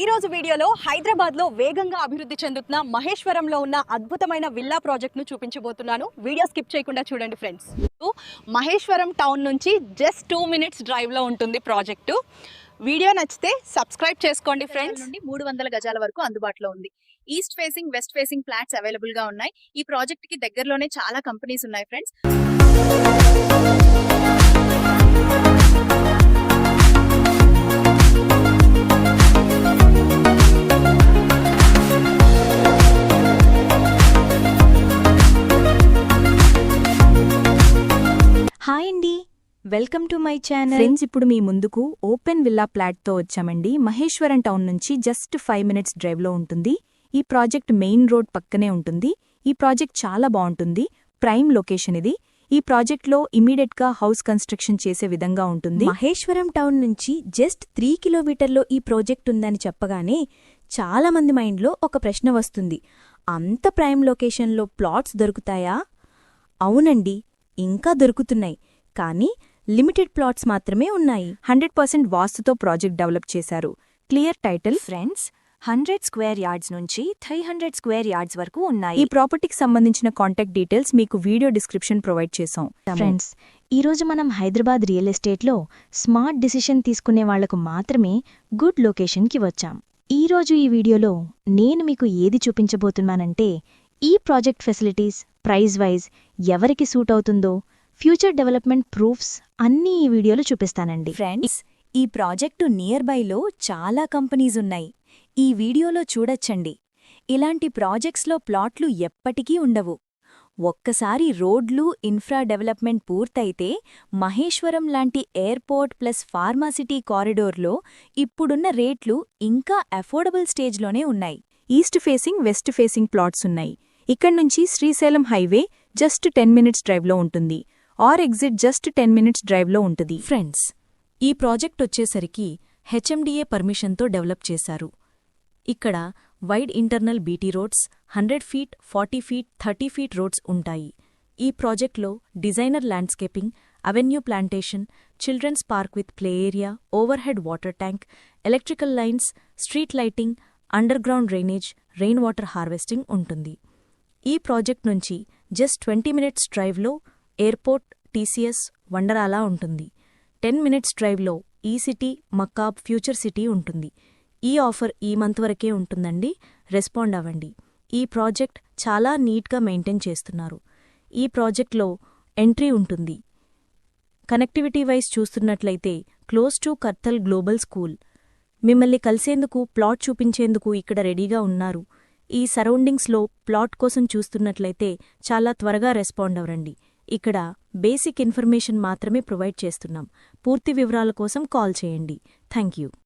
ఈ రోజు వీడియోలో హైదరాబాద్లో వేగంగా అభివృద్ధి చెందుతున్న మహేశ్వరంలో ఉన్న అద్భుతమైన విల్లా ప్రాజెక్ట్ను చూపించబోతున్నాను. వీడియో స్కిప్ చేయకుండా చూడండి ఫ్రెండ్స్. మహేశ్వరం టౌన్ నుంచి జస్ట్ టూ మినిట్స్ డ్రైవ్లో ఉంటుంది ప్రాజెక్టు. వీడియో నచ్చితే సబ్స్క్రైబ్ చేసుకోండి ఫ్రెండ్స్. నుండి మూడు వందల గజాల వరకు అందుబాటులో ఉంది. East facing west facing flats అవైలబుల్గా ఉన్నాయి. ఈ ప్రాజెక్ట్కి దగ్గరలోనే చాలా కంపెనీస్ ఉన్నాయి friends. Welcome to my channel. Friends ఇప్పుడు మీ ముందుకు ఓపెన్ విల్లా ప్లాట్తో వచ్చామండి. మహేశ్వరం టౌన్ నుంచి జస్ట్ ఫైవ్ మినిట్స్ డ్రైవ్లో ఉంటుంది. ఈ ప్రాజెక్ట్ మెయిన్ రోడ్ పక్కనే ఉంటుంది. ఈ ప్రాజెక్ట్ చాలా బాగుంటుంది. ప్రైమ్ లొకేషన్ ఇది. ఈ ప్రాజెక్ట్లో ఇమీడియట్గా హౌస్ కన్స్ట్రక్షన్ చేసే విధంగా ఉంటుంది. మహేశ్వరం టౌన్ నుంచి జస్ట్ త్రీ కిలోమీటర్లో ఈ ప్రాజెక్ట్ ఉందని చెప్పగానే చాలా మంది మైండ్లో ఒక ప్రశ్న వస్తుంది. అంత ప్రైమ్ లొకేషన్లో ప్లాట్స్ దొరుకుతాయా? అవునండి ఇంకా దొరుకుతున్నాయి. కానీ లిమిటెడ్ ప్లాట్స్ మాత్రమే ఉన్నాయి. హండ్రెడ్ పర్సెంట్ వాస్తుతో ప్రాజెక్ట్ డెవలప్ చేశారు. Clear title friends hundred square yards నుంచి త్రీ హండ్రెడ్ స్క్వేర్ యార్డ్స్ వరకు ఉన్నాయి. ఈ ప్రాపర్టీకి సంబంధించిన కాంటాక్ట్ డీటెయిల్స్ మీకు వీడియో డిస్క్రిప్షన్ ప్రొవైడ్ చేసాం ఫ్రెండ్స్ ఈరోజు మనం హైదరాబాద్ రియల్ ఎస్టేట్లో స్మార్ట్ డిసిషన్ తీసుకునే వాళ్ళకు మాత్రమే గుడ్ లొకేషన్కి వచ్చాం. ఈరోజు ఈ వీడియోలో నేను మీకు ఏది చూపించబోతున్నానంటే ఈ ప్రాజెక్ట్ ఫెసిలిటీస్ ప్రైజ్ వైజ్ ఎవరికి సూట్ అవుతుందో ఫ్యూచర్ డెవలప్మెంట్ ప్రూఫ్స్ అన్నీ ఈ వీడియోలో చూపిస్తానండి. ఫ్రెండ్స్ ఈ ప్రాజెక్టు నియర్ బైలో చాలా కంపెనీస్ ఉన్నాయి. ఈ వీడియోలో చూడొచ్చండి. ఇలాంటి ప్రాజెక్ట్స్లో ప్లాట్లు ఎప్పటికీ ఉండవు. ఒక్కసారి రోడ్లు ఇన్ఫ్రా డెవలప్మెంట్ పూర్తయితే మహేశ్వరం లాంటి ఎయిర్పోర్ట్ ప్లస్ ఫార్మాసిటీ కారిడోర్లో ఇప్పుడున్న రేట్లు ఇంకా అఫోర్డబుల్ స్టేజ్లోనే ఉన్నాయి. East facing west facing plots ఉన్నాయి. ఇక్కడ్నుంచి Srisailam highway just ten minutes డ్రైవ్లో ఉంటుంది. R exit just ten minutes డ్రైవ్లో ఉంటుంది. ఫ్రెండ్స్ ఈ ప్రాజెక్ట్ వచ్చేసరికి హెచ్ఎండిఏ పర్మిషన్తో డెవలప్ చేశారు. ఇక్కడ wide internal BT roads hundred feet forty feet thirty feet roads ఉంటాయి. ఈ ప్రాజెక్ట్లో designer landscaping avenue plantation children's park with play area overhead water tank electrical lines street lighting underground drainage rain water harvesting ఉంటుంది. ఈ ప్రాజెక్ట్ నుంచి just twenty minutes డ్రైవ్లో airport TCS Wonderla ఉంటుంది. Ten minutes డ్రైవ్లో ఈ సిటీ మక్కాబ్ ఫ్యూచర్ సిటీ ఉంటుంది. ఈ ఆఫర్ ఈ మంత్ వరకే ఉంటుందండి. రెస్పాండ్ అవ్వండి. ఈ ప్రాజెక్ట్ చాలా నీట్గా మెయింటైన్ చేస్తున్నారు. ఈ ప్రాజెక్ట్లో ఎంట్రీ ఉంటుంది. కనెక్టివిటీ వైజ్ చూస్తున్నట్లయితే close to Kadthal global school. మిమ్మల్ని కలిసేందుకు ప్లాట్ చూపించేందుకు ఇక్కడ రెడీగా ఉన్నారు. ఈ సరౌండింగ్స్లో ప్లాట్ కోసం చూస్తున్నట్లయితే చాలా త్వరగా రెస్పాండ్ అవ్వండి. ఇక్కడ బేసిక్ ఇన్ఫర్మేషన్ మాత్రమే ప్రొవైడ్ చేస్తున్నాం. పూర్తి వివరాల కోసం కాల్ చేయండి. Thank you